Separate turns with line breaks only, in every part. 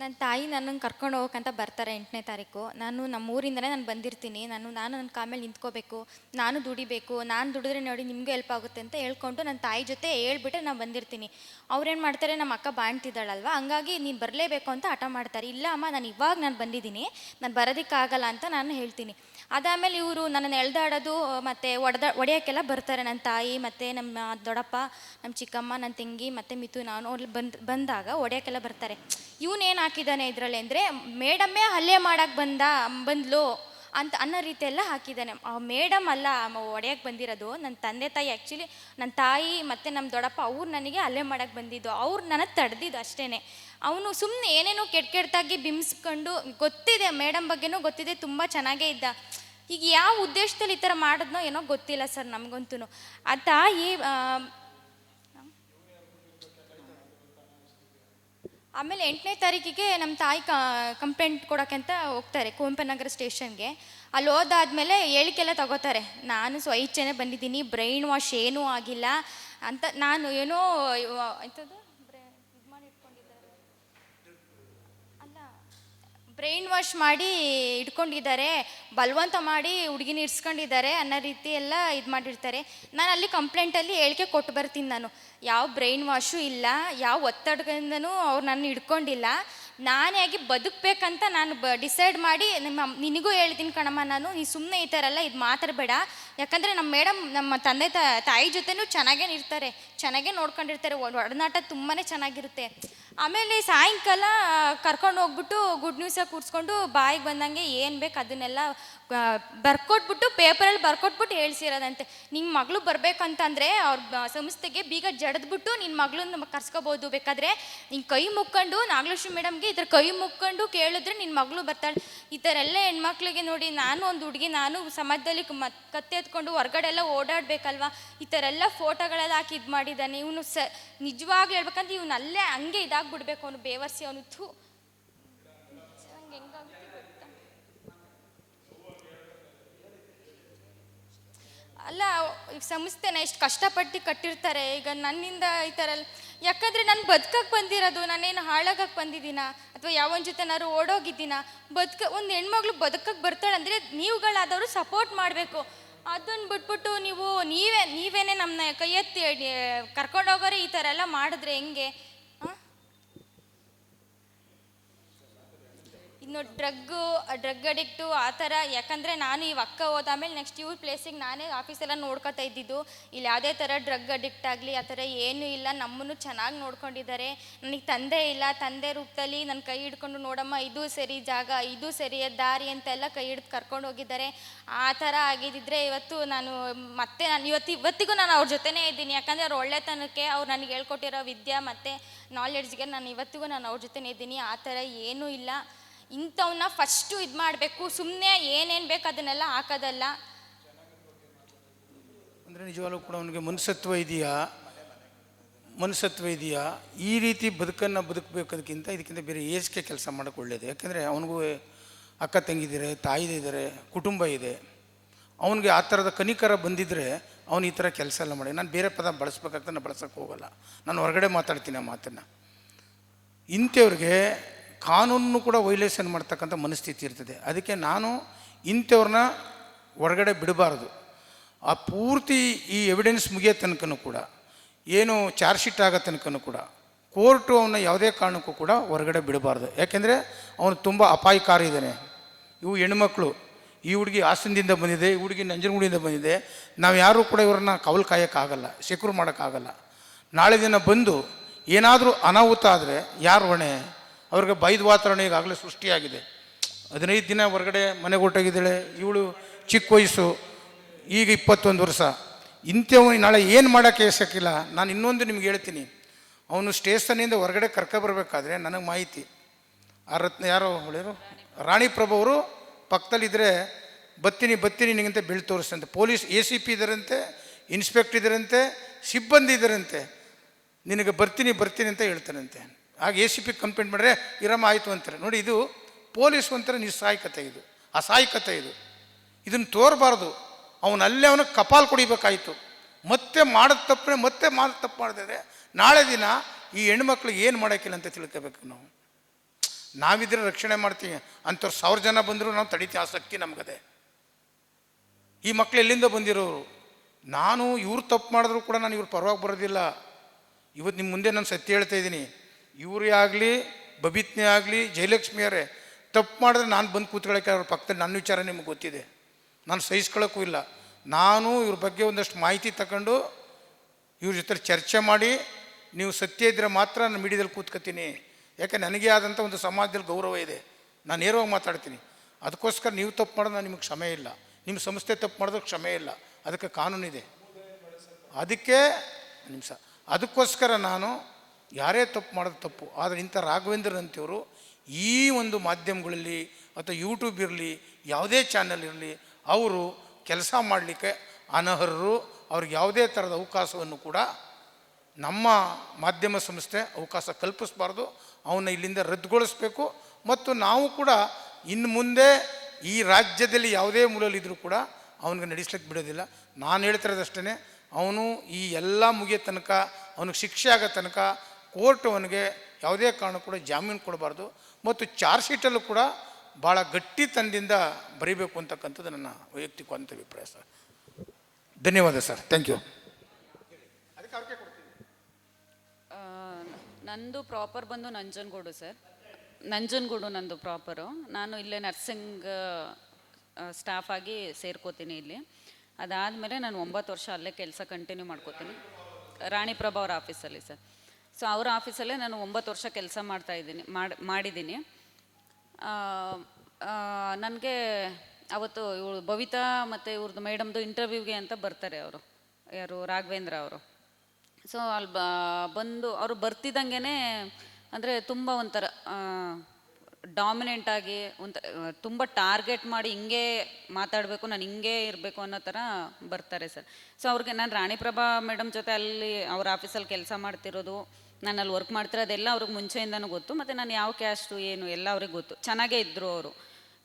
ನನ್ನ ತಾಯಿ ನನ್ನನ್ನು ಕರ್ಕೊಂಡು ಹೋಗೋಕ್ಕಂತ ಬರ್ತಾರೆ ಎಂಟನೇ ತಾರೀಕು. ನಾನು ನಮ್ಮ ಊರಿಂದನೇ ನಾನು ಬಂದಿರ್ತೀನಿ. ನಾನು ನಾನು ನನ್ನ ಕಾಮೇಲೆ ನಿಂತ್ಕೋಬೇಕು. ನಾನು ದುಡಿಬೇಕು. ನಾನು ದುಡಿದ್ರೆ ನೋಡಿ ನಿಮಗೂ ಹೆಲ್ಪ್ ಆಗುತ್ತೆ ಅಂತ ಹೇಳ್ಕೊಂಡು ನನ್ನ ತಾಯಿ ಜೊತೆ ಹೇಳ್ಬಿಟ್ಟು ನಾನು ಬಂದಿರ್ತೀನಿ. ಅವ್ರೇನು ಮಾಡ್ತಾರೆ? ನಮ್ಮ ಅಕ್ಕ ಬಾಣ್ತಿದ್ದಾಳಲ್ವ? ಹಂಗಾಗಿ ನೀನು ಬರಲೇಬೇಕು ಅಂತ ಹಠ ಮಾಡ್ತಾರೆ. ಇಲ್ಲ ಅಮ್ಮ, ನಾನು ಇವಾಗ ನಾನು ಬಂದಿದ್ದೀನಿ. ನಾನು ಬರೋದಕ್ಕಾಗಲ್ಲ ಅಂತ ನಾನು ಹೇಳ್ತೀನಿ. ಅದಾದಮೇಲೆ ಇವರು ನನ್ನನ್ನು ಎಳ್ದಾಡೋದು, ಮತ್ತು ಒಡೆದ, ಒಡೆಯೋಕ್ಕೆಲ್ಲ ಬರ್ತಾರೆ ನನ್ನ ತಾಯಿ, ಮತ್ತು ನಮ್ಮ ದೊಡ್ಡಪ್ಪ ನಮ್ಮ ಚಿಕ್ಕಮ್ಮ ನನ್ನ ತಂಗಿ, ಮತ್ತು ಮಿತು ನಾನು ಅವ್ರಲ್ಲಿ ಬಂದು, ಬಂದಾಗ ಒಡೆಯೋಕ್ಕೆಲ್ಲ ಬರ್ತಾರೆ. ಇವನೇನು ಹಾಕಿದ್ದಾನೆ ಇದರಲ್ಲಿ ಅಂದರೆ, ಮೇಡಮ್ಮೇ ಹಲ್ಲೆ ಮಾಡಕ್ಕೆ ಬಂದ, ಬಂದ್ಲು ಅಂತ ಅನ್ನೋ ರೀತಿ ಎಲ್ಲ ಹಾಕಿದ್ದಾನೆ ಮೇಡಮ್ ಅಲ್ಲ ಒಡೆಯಕ್ಕೆ ಬಂದಿರೋದು. ನನ್ನ ತಂದೆ ತಾಯಿ ಆ್ಯಕ್ಚುಲಿ ನನ್ನ ತಾಯಿ ಮತ್ತು ನಮ್ಮ ದೊಡ್ಡಪ್ಪ ಅವ್ರು ನನಗೆ ಹಲ್ಲೆ ಮಾಡೋಕ್ಕೆ ಬಂದಿದ್ದು. ಅವ್ರು ನನಗೆ ತಡೆದಿದ್ದು ಅಷ್ಟೇ ಅವನು ಸುಮ್ಮನೆ ಏನೇನೋ ಕೆಟ್ಟ ಕೆಟ್ಟದಾಗಿ ಬಿಂಬಿಸ್ಕೊಂಡು, ಗೊತ್ತಿದೆ ಮೇಡಮ್ ಬಗ್ಗೆನೂ ಗೊತ್ತಿದೆ, ತುಂಬ ಚೆನ್ನಾಗೇ ಇದ್ದ. ಈಗ ಯಾವ ಉದ್ದೇಶದಲ್ಲಿ ಈ ಥರ ಮಾಡಿದ್ನೋ ಏನೋ ಗೊತ್ತಿಲ್ಲ ಸರ್ ನಮಗಂತೂ ಆ ತಾಯಿ ಆಮೇಲೆ ಎಂಟನೇ ತಾರೀಕಿಗೆ ನಮ್ಮ ತಾಯಿ ಕಂಪ್ಲೇಂಟ್ ಕೊಡೋಕ್ಕೆ ಅಂತ ಹೋಗ್ತಾರೆ ಕುವೆಂಪನಗರ ಸ್ಟೇಷನ್ಗೆ. ಅಲ್ಲಿ ಹೋದಾದ್ಮೇಲೆ ಹೇಳಿಕೆಲ್ಲ ತಗೋತಾರೆ, ನಾನು ಸ್ವಇಚ್ಛೆನೇ ಬಂದಿದ್ದೀನಿ, ಬ್ರೈನ್ ವಾಶ್ ಏನೂ ಆಗಿಲ್ಲ. ಅಂತ ನಾನು ಏನೋ ಎಂಥದ್ದು ಬ್ರೇ- ಇದ್ ಮಾಡಿ ಇಟ್ಕೊಂಡಿದ್ದಾರೆ. ಅಲ್ಲ ಬ್ರೈನ್ ವಾಶ್ ಮಾಡಿ ಇಟ್ಕೊಂಡಿದ್ದಾರೆ, ಬಲವಂತ ಮಾಡಿ ಹುಡುಗಿನ ಇಡ್ಸ್ಕೊಂಡಿದ್ದಾರೆ ಅನ್ನೋ ರೀತಿ ಎಲ್ಲ ಇದು ಮಾಡಿರ್ತಾರೆ. ನಾನು ಅಲ್ಲಿ ಕಂಪ್ಲೇಂಟಲ್ಲಿ ಹೇಳಿಕೆ ಕೊಟ್ಟು ಬರ್ತೀನಿ ನಾನು. ಯಾವ ಬ್ರೈನ್ ವಾಶು ಇಲ್ಲ, ಯಾವ ಒತ್ತಡದಿಂದನೂ ಅವ್ರು ನನ್ನ ಹಿಡ್ಕೊಂಡಿಲ್ಲ. ನಾನೇ ಆಗಿ ಬದುಕಬೇಕಂತ ನಾನು ಬ, ಡಿಸೈಡ್ ಮಾಡಿ ನಿಮ್ಮ, ನಿನಗೂ ಹೇಳ್ತೀನಿ ಕಣಮ್ಮ ನಾನು, ನೀ ಸುಮ್ಮನೆ ಈ ಥರ ಎಲ್ಲ ಇದು ಮಾತಾಡಬೇಡ. ಯಾಕಂದರೆ ನಮ್ಮ ಮೇಡಮ್, ನಮ್ಮ ತಂದೆ ತಾಯಿ ಜೊತೆನೂ ಚೆನ್ನಾಗೇ ಇರ್ತಾರೆ, ಚೆನ್ನಾಗೇ ನೋಡ್ಕೊಂಡಿರ್ತಾರೆ ಒಡ- ಒಡನಾಟ ತುಂಬಾ ಚೆನ್ನಾಗಿರುತ್ತೆ. ಆಮೇಲೆ ಸಾಯಂಕಾಲ ಕರ್ಕೊಂಡು ಹೋಗ್ಬಿಟ್ಟು ಗುಡ್ ನ್ಯೂಸಾಗಿ ಕೂರಿಸ್ಕೊಂಡು ಬಾಯಿಗೆ ಬಂದಂಗೆ ಏನು ಬೇಕು ಅದನ್ನೆಲ್ಲ ಬರ್ಕೊಟ್ಬಿಟ್ಟು ಪೇಪರಲ್ಲಿ ಬರ್ಕೊಟ್ಬಿಟ್ಟು ಹೇಳ್ಸಿರೋದಂತೆ. ನಿಮ್ಮ ಮಗಳು ಬರ್ಬೇಕಂತಂದ್ರೆ ಅವ್ರ ಸಂಸ್ಥೆಗೆ ಬೀಗ ಜಡದ್ಬಿಟ್ಟು ನಿನ್ನ ಮಗಳನ್ನ ಕರ್ಸ್ಕೋಬೋದು. ಬೇಕಾದ್ರೆ ನಿನ್ನ ಕೈ ಮುಕ್ಕೊಂಡು, ನಾಗಲಕ್ಷ್ಮಿ ಮೇಡಮ್ಗೆ ಈ ಕೈ ಮುಕ್ಕೊಂಡು ಕೇಳಿದ್ರೆ ನಿನ್ನ ಮಗಳು ಬರ್ತಾಳೆ. ಈ ಥರ ಎಲ್ಲ ಹೆಣ್ಮಕ್ಳಿಗೆ ನೋಡಿ ನಾನು ಒಂದು ಹುಡುಗಿ, ನಾನು ಸಮಾಜದಲ್ಲಿ ಕತ್ತೆ ಎತ್ಕೊಂಡು ಹೊರ್ಗಡೆ ಎಲ್ಲ ಓಡಾಡಬೇಕಲ್ವಾ? ಈ ಥರ ಎಲ್ಲ ಫೋಟೋಗಳೆಲ್ಲ ಹಾಕಿ ಇದು ಮಾಡಿದ್ದಾನೆ ಇವನು ಸ, ನಿಜವಾಗ್ಲೂ ಹೇಳ್ಬೇಕಂದ್ರೆ ಇವನು ಅಲ್ಲೇ ಹಂಗೆ ಇದಾಗ್ಬಿಡ್ಬೇಕು ಅವನು ಬೇವರ್ಸಿ ಅವನು ಥೂ. ಅಲ್ಲ ಸಂಸ್ಥೆನ ಎಷ್ಟು ಕಷ್ಟಪಟ್ಟು ಕಟ್ಟಿರ್ತಾರೆ. ಈಗ ನನ್ನಿಂದ ಈ ಥರ ಯಾಕಂದರೆ ನಾನು ಬದುಕಕ್ಕೆ ಬಂದಿರೋದು, ನಾನೇನು ಹಾಳಾಗಕ್ಕೆ ಬಂದಿದ್ದೀನ? ಅಥವಾ ಯಾವನ ಜೊತೆನಾದ್ರು ಓಡೋಗಿದ್ದೀನ? ಬದುಕ ಒಂದು ಹೆಣ್ಮಗ್ಳು ಬದುಕಕ್ಕೆ ಬರ್ತಾಳೆ ಅಂದರೆ ನೀವುಗಳಾದವರು ಸಪೋರ್ಟ್ ಮಾಡಬೇಕು. ಅದನ್ನು ಬಿಟ್ಬಿಟ್ಟು ನೀವು ನೀವೇ ನೀವೇನೇ ನಮ್ಮನ್ನ ಕೈ ಎತ್ತಿ ಕರ್ಕೊಂಡೋಗೋರೆ ಈ ಥರ ಎಲ್ಲ ಮಾಡಿದ್ರೆ ಹೆಂಗೆ ಹಾಂ ಇನ್ನು ಡ್ರಗ್ಗು ಡ್ರಗ್ ಅಡಿಕ್ಟು ಆ ಥರ. ಯಾಕಂದರೆ ನಾನು ಇವ್ ಅಕ್ಕ ಹೋದಾದ್ಮೇಲೆ ನೆಕ್ಸ್ಟ್ ಇವ್ರ ಪ್ಲೇಸಿಗೆ ನಾನೇ ಆಫೀಸೆಲ್ಲ ನೋಡ್ಕೊತಾ ಇದ್ದಿದ್ದು. ಇಲ್ಲಿ ಯಾವುದೇ ಥರ ಡ್ರಗ್ ಅಡಿಕ್ಟ್ ಆಗಲಿ, ಆ ಥರ ಏನೂ ಇಲ್ಲ. ನಮ್ಮನ್ನು ಚೆನ್ನಾಗಿ ನೋಡ್ಕೊಂಡಿದ್ದಾರೆ. ನನಗೆ ತಂದೆ ಇಲ್ಲ. ತಂದೆ ರೂಪದಲ್ಲಿ ನನ್ನ ಕೈ ಹಿಡ್ಕೊಂಡು, ನೋಡಮ್ಮ, ಇದು ಸರಿ ಜಾಗ, ಇದು ಸರಿಯ ದಾರಿ ಅಂತೆಲ್ಲ ಕೈ ಹಿಡ್ದು ಕರ್ಕೊಂಡು ಹೋಗಿದ್ದಾರೆ. ಆ ಥರ ಆಗಿದ್ದಿದ್ರೆ ಇವತ್ತು ನಾನು ಮತ್ತೆ ನಾನು ಇವತ್ತು, ಇವತ್ತಿಗೂ ನಾನು ಅವ್ರ ಜೊತೆನೇ ಇದ್ದೀನಿ. ಯಾಕಂದರೆ ಅವ್ರ ಒಳ್ಳೆತನಕ್ಕೆ ಅವ್ರು ನನಗೆ ಹೇಳ್ಕೊಟ್ಟಿರೋ ವಿದ್ಯೆ ಮತ್ತು ನಾಲೆಡ್ಜ್ಗೆ ನಾನು ಇವತ್ತಿಗೂ ನಾನು ಅವ್ರ ಜೊತೆನೇ ಇದ್ದೀನಿ. ಆ ಥರ ಏನೂ ಇಲ್ಲ. ಇಂಥವನ್ನ ಫಸ್ಟು ಇದು ಮಾಡಬೇಕು ಸುಮ್ಮನೆ ಏನೇನು ಬೇಕು ಅದನ್ನೆಲ್ಲ ಹಾಕೋದಲ್ಲ.
ಅಂದರೆ ನಿಜವಾಗ್ಲೂ ಕೂಡ ಅವನಿಗೆ ಮನುಷ್ಯತ್ವ ಇದೆಯಾ? ಮನುಷ್ಯತ್ವ ಇದೆಯಾ? ಈ ರೀತಿ ಬದುಕನ್ನು ಬದುಕಬೇಕದಕ್ಕಿಂತ ಇದಕ್ಕಿಂತ ಬೇರೆ ಏಜ್ಗೆ ಕೆಲಸ ಮಾಡೋಕ್ಕೆ ಒಳ್ಳೆಯದು ಯಾಕೆಂದರೆ ಅವನಿಗೂ ಅಕ್ಕ ತಾಯಿ ಇದ್ದಾರೆ, ಕುಟುಂಬ ಇದೆ. ಅವನಿಗೆ ಆ ಥರದ ಕನಿಕರ ಬಂದಿದ್ದರೆ ಅವನು ಈ ಥರ ಕೆಲಸ ಎಲ್ಲ ಮಾಡಿ. ನಾನು ಬೇರೆ ಪದ ಬಳಸ್ಬೇಕಾಗ್ತದೆ, ನಾನು ಬಳಸೋಕ್ಕೆ ಹೋಗಲ್ಲ. ನಾನು ಹೊರಗಡೆ ಮಾತಾಡ್ತೀನಿ ಆ ಮಾತನ್ನು. ಇಂಥವ್ರಿಗೆ ಕಾನೂನು ಕೂಡ ವೈಲೇಷನ್ ಮಾಡ್ತಕ್ಕಂಥ ಮನಸ್ಥಿತಿ ಇರ್ತದೆ. ಅದಕ್ಕೆ ನಾನು ಇಂಥವ್ರನ್ನ ಹೊರಗಡೆ ಬಿಡಬಾರ್ದು. ಆ ಪೂರ್ತಿ ಈ ಎವಿಡೆನ್ಸ್ ಮುಗಿಯೋ ತನಕನೂ ಕೂಡ, ಏನು ಚಾರ್ಜ್ ಶೀಟ್ ಆಗೋ ತನಕನೂ ಕೂಡ ಕೋರ್ಟು ಅವನ್ನ ಯಾವುದೇ ಕಾರಣಕ್ಕೂ ಕೂಡ ಹೊರಗಡೆ ಬಿಡಬಾರ್ದು. ಯಾಕೆಂದರೆ ಅವನು ತುಂಬ ಅಪಾಯಕಾರಿ ಇದ್ದಾನೆ. ಇವು ಹೆಣ್ಮಕ್ಳು, ಈ ಹುಡುಗಿ ಹಾಸನದಿಂದ ಬಂದಿದೆ, ಈ ಹುಡುಗಿ ನಂಜನಗೂಡಿಂದ ಬಂದಿದೆ. ನಾವು ಯಾರೂ ಕೂಡ ಇವ್ರನ್ನ ಕವಲು ಕಾಯೋಕ್ಕಾಗಲ್ಲ ಸೆಕ್ಯೂರ್ ಮಾಡೋಕ್ಕಾಗಲ್ಲ. ನಾಳೆ ದಿನ ಬಂದು ಏನಾದರೂ ಅನಾಹುತ ಆದರೆ ಯಾರು ಹೊಣೆ? ಅವ್ರಿಗೆ ಬೈದ ವಾತಾವರಣ ಈಗಾಗಲೇ ಸೃಷ್ಟಿಯಾಗಿದೆ. ಹದಿನೈದು ದಿನ ಹೊರಗಡೆ ಮನೆಗೆ ಹೊಟ್ಟೋಗಿದ್ದಾಳೆ ಇವಳು ಚಿಕ್ಕ ವಯಸ್ಸು, ಈಗ ಇಪ್ಪತ್ತೊಂದು ವರ್ಷ. ಇಂಥವ್ ನಾಳೆ ಏನು ಮಾಡೋಕ್ಕೆ ಸಿಕ್ಕಿಲ್ಲ ನಾನು ಇನ್ನೊಂದು ನಿಮ್ಗೆ ಹೇಳ್ತೀನಿ. ಅವನು ಸ್ಟೇಷನಿಂದ ಹೊರಗಡೆ ಕರ್ಕೊಬರ್ಬೇಕಾದ್ರೆ ನನಗೆ ಮಾಹಿತಿ. ಆ ರತ್ನ ಯಾರೋ ಹೇಳಿದ್ರು ರಾಣಿ ಪ್ರಭು ಅವರು ಪಕ್ಕದಲ್ಲಿದ್ದರೆ ಬತ್ತೀನಿ ಬತ್ತೀನಿ ನಿನಗಂತೆ ಬೆಳ್ ತೋರಿಸ್ತಂತೆ ಪೊಲೀಸ್, ಎ ಸಿ ಪಿ ಇದರಂತೆ, ಇನ್ಸ್ಪೆಕ್ಟರ್ ಇದರಂತೆ, ಸಿಬ್ಬಂದಿ ಇದ್ದಾರಂತೆ ನಿನಗೆ ಬರ್ತೀನಿ ಬರ್ತೀನಿ ಅಂತ ಹೇಳ್ತಾನಂತೆ ಆಗ ಎ ಸಿ ಪಿ ಕಂಪ್ಲೇಂಟ್ ಮಾಡಿದ್ರೆ ಇರಮ್ಮ ಆಯಿತು ಅಂತಾರೆ. ನೋಡಿ ಇದು ಪೊಲೀಸ್ ಒಂಥರ ನಿಸ್ಸಾಯಕತೆ ಇದು. ಅಸಹಾಯಕತೆ ಇದು. ಇದನ್ನು ತೋರಬಾರ್ದು. ಅವನು ಅಲ್ಲೇ ಅವನಿಗೆ ಕಪಾಲ್ ಕೊಡಿಬೇಕಾಯಿತು. ಮತ್ತೆ ಮಾಡಿದ ತಪ್ಪನೆ ಮತ್ತೆ ಮಾಡಿದ ತಪ್ಪು ಮಾಡಿದ್ರೆ ನಾಳೆ ದಿನ ಈ ಹೆಣ್ಮಕ್ಳು ಏನು ಮಾಡೋಕ್ಕಿಲ್ಲ ಅಂತ ತಿಳ್ಕೋಬೇಕು ನಾವು. ನಾವಿದ್ರೆ ರಕ್ಷಣೆ ಮಾಡ್ತೀವಿ. ಅಂಥವ್ರು ಸಾವಿರ ಜನ ಬಂದರೂ ನಾವು ತಡಿತೀವಿ. ಆಸಕ್ತಿ ನಮಗದೆ. ಈ ಮಕ್ಳು ಎಲ್ಲಿಂದ ಬಂದಿರೋರು? ನಾನು ಇವ್ರು ತಪ್ಪು ಮಾಡಿದ್ರು ಕೂಡ ನಾನು ಇವ್ರ ಪರವಾಗಿ ಬರೋದಿಲ್ಲ. ಇವತ್ತು ನಿಮ್ಮ ಮುಂದೆ ನಾನು ಸತ್ಯ ಹೇಳ್ತಾ ಇದ್ದೀನಿ. ಇವರೇ ಆಗಲಿ, ಬಬಿತ್ನೇ ಆಗಲಿ ಜಯಲಕ್ಷ್ಮಿಯರೇ ತಪ್ಪು ಮಾಡಿದ್ರೆ ನಾನು ಬಂದು ಕೂತ್ಕೊಳ್ಳೋಕೆ ಅವ್ರ ಪಕ್ಕದಲ್ಲಿ ನನ್ನ ವಿಚಾರ ನಿಮ್ಗೆ ಗೊತ್ತಿದೆ. ನಾನು ಸಹಿಸ್ಕೊಳ್ಳೋಕ್ಕೂ ಇಲ್ಲ. ನಾನು ಇವ್ರ ಬಗ್ಗೆ ಒಂದಷ್ಟು ಮಾಹಿತಿ ತಗೊಂಡು ಇವ್ರ ಜೊತೆ ಚರ್ಚೆ ಮಾಡಿ, ನೀವು ಸತ್ಯ ಇದ್ದರೆ ಮಾತ್ರ ನಾನು ಮೀಡಿಯಾದಲ್ಲಿ ಕೂತ್ಕೋತೀನಿ. ಯಾಕೆ ನನಗೆ ಆದಂಥ ಒಂದು ಸಮಾಜದಲ್ಲಿ ಗೌರವ ಇದೆ. ನಾನು ನೇರವಾಗಿ ಮಾತಾಡ್ತೀನಿ. ಅದಕ್ಕೋಸ್ಕರ ನೀವು ತಪ್ಪು ಮಾಡೋದು ನಿಮಗೆ ಕ್ಷಮೆ ಇಲ್ಲ. ನಿಮ್ಮ ಸಂಸ್ಥೆ ತಪ್ಪು ಮಾಡಿದ್ರೆ ಕ್ಷಮೆ ಇಲ್ಲ. ಅದಕ್ಕೆ ಕಾನೂನಿದೆ. ಅದಕ್ಕೆ ನಿಮಿಷ. ಅದಕ್ಕೋಸ್ಕರ ನಾನು ಯಾರೇ ತಪ್ಪು ಮಾಡೋದು ತಪ್ಪು, ಆದರೆ ಇಂಥ ರಾಘವೇಂದ್ರ ಅಂತಿವರು ಈ ಒಂದು ಮಾಧ್ಯಮಗಳಲ್ಲಿ ಅಥವಾ ಯೂಟ್ಯೂಬ್ ಇರಲಿ, ಯಾವುದೇ ಚಾನಲ್ ಇರಲಿ, ಅವರು ಕೆಲಸ ಮಾಡಲಿಕ್ಕೆ ಅನರ್ಹರು. ಅವ್ರಿಗೆ ಯಾವುದೇ ಥರದ ಅವಕಾಶವನ್ನು ಕೂಡ ನಮ್ಮ ಮಾಧ್ಯಮ ಸಂಸ್ಥೆ ಅವಕಾಶ ಕಲ್ಪಿಸಬಾರ್ದು. ಅವನ್ನ ಇಲ್ಲಿಂದ ರದ್ದುಗೊಳಿಸ್ಬೇಕು. ಮತ್ತು ನಾವು ಕೂಡ ಇನ್ನು ಮುಂದೆ ಈ ರಾಜ್ಯದಲ್ಲಿ ಯಾವುದೇ ಮೂಲಲ್ಲಿದ್ದರೂ ಕೂಡ ಅವನಿಗೆ ನಡೆಸ್ಲಿಕ್ಕೆ ಬಿಡೋದಿಲ್ಲ. ನಾನು ಹೇಳ್ತಿರೋದಷ್ಟೇ ಅವನು ಈ ಎಲ್ಲ ಮುಗಿಯೋ ತನಕ, ಅವನಿಗೆ ಶಿಕ್ಷೆ ಆಗೋ ತನಕ ಕೋರ್ಟ್ ಅವನಿಗೆ ಯಾವುದೇ ಕಾರಣ ಕೂಡ ಜಾಮೀನು ಕೊಡಬಾರ್ದು ಮತ್ತು ಚಾರ್ಜ್ ಶೀಟಲ್ಲೂ ಕೂಡ ಭಾಳ ಗಟ್ಟಿತನದಿಂದ ಬರೀಬೇಕು ಅಂತಕ್ಕಂಥದ್ದು ನನ್ನ ವೈಯಕ್ತಿಕವಂತ ಅಭಿಪ್ರಾಯ ಸರ್. ಧನ್ಯವಾದ ಸರ್. ಥ್ಯಾಂಕ್ ಯು
ನಂದು ಪ್ರಾಪರ್ ಬಂದು ನಂಜನಗೂಡು ಸರ್. ನಂಜನಗೂಡು ನಂದು ಪ್ರಾಪರು ನಾನು ಇಲ್ಲೇ ನರ್ಸಿಂಗ್ ಸ್ಟಾಫ್ ಆಗಿ ಸೇರ್ಕೋತೀನಿ ಇಲ್ಲಿ. ಅದಾದಮೇಲೆ ನಾನು ಒಂಬತ್ತು ವರ್ಷ ಅಲ್ಲೇ ಕೆಲಸ ಕಂಟಿನ್ಯೂ ಮಾಡ್ಕೋತೀನಿ. ರಾಣಿಪ್ರಭಾ ಅವ್ರ ಆಫೀಸಲ್ಲಿ ಸರ್. ಸೊ ಅವರ ಆಫೀಸಲ್ಲೇ ನಾನು ಒಂಬತ್ತು ವರ್ಷ ಕೆಲಸ ಮಾಡ್ತಾ ಇದ್ದೀನಿ, ಮಾಡಿ, ಮಾಡಿದ್ದೀನಿ. ನನಗೆ ಅವತ್ತು ಇವಳು ಬವಿತಾ ಮತ್ತು ಇವ್ರದ್ದು ಮೇಡಮ್ದು ಇಂಟರ್ವ್ಯೂಗೆ ಅಂತ ಬರ್ತಾರೆ ಅವರು, ಯಾರು ರಾಘವೇಂದ್ರ ಅವರು. ಸೊ ಅಲ್ಲಿ ಬಂದು ಅವರು ಬರ್ತಿದ್ದಂಗೆ ಅಂದರೆ ತುಂಬ ಒಂಥರ ಡಾಮಿನೆಂಟ್ ಆಗಿ ಒಂಥ ತುಂಬ ಟಾರ್ಗೆಟ್ ಮಾಡಿ ಹಿಂಗೆ ಮಾತಾಡಬೇಕು, ನಾನು ಹಿಂಗೆ ಇರಬೇಕು ಅನ್ನೋ ಥರ ಬರ್ತಾರೆ ಸರ್. ಸೊ ಅವ್ರಿಗೆ, ನಾನು ರಾಣಿಪ್ರಭಾ ಮೇಡಮ್ ಜೊತೆ ಅಲ್ಲಿ ಅವ್ರ ಆಫೀಸಲ್ಲಿ ಕೆಲಸ ಮಾಡ್ತಿರೋದು ನಾನು ಅಲ್ಲಿ ವರ್ಕ್ ಮಾಡ್ತಿರೋದೆಲ್ಲ ಅವ್ರಿಗೆ ಮುಂಚೆಯಿಂದನೂ ಗೊತ್ತು, ಮತ್ತು ನಾನು ಯಾವ ಕ್ಯಾಸ್ಟು ಏನು ಎಲ್ಲ ಅವ್ರಿಗೆ ಗೊತ್ತು. ಚೆನ್ನಾಗೇ ಇದ್ದರು ಅವರು.